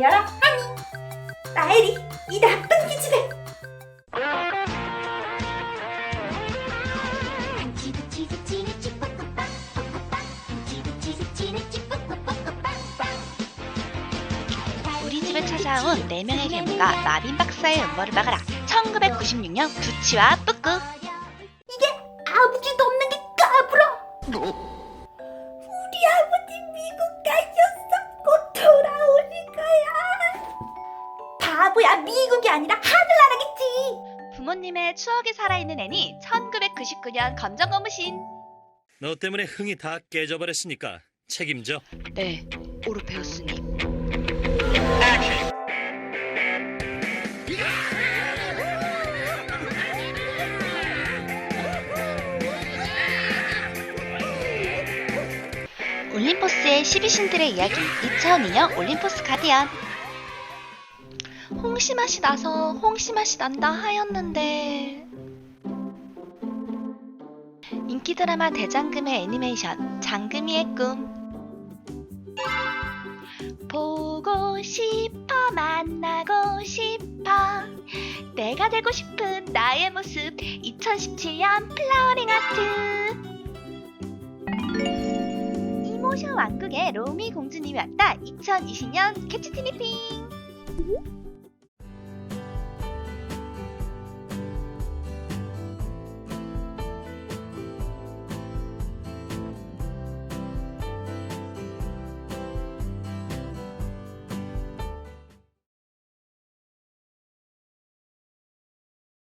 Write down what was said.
열어라. 앙! 나엘이 이 나쁜 기집애. 우리 집에 찾아온 네명의 괴물과 마빈 박사의 음모를 막아라 1996년 두치와 뿌꾸 미국이 아니라 하늘나라겠지. 부모님의 추억이 살아있는 애니 1999년 검정 고무신 너 때문에 흥이 다 깨져버렸으니까 책임져. 네 오르페우스님 올림포스의 12신들의 이야기 2002년 올림포스 가디언 홍시 맛이 나서 홍시 맛이 난다 하였는데. 인기 드라마 대장금의 애니메이션 장금이의 꿈. 보고 싶어 만나고 싶어. 내가 되고 싶은 나의 모습 2017년 플라워링 아트. 이모션 왕국의 로미 공주님이 왔다. 2020년 캐치 티니핑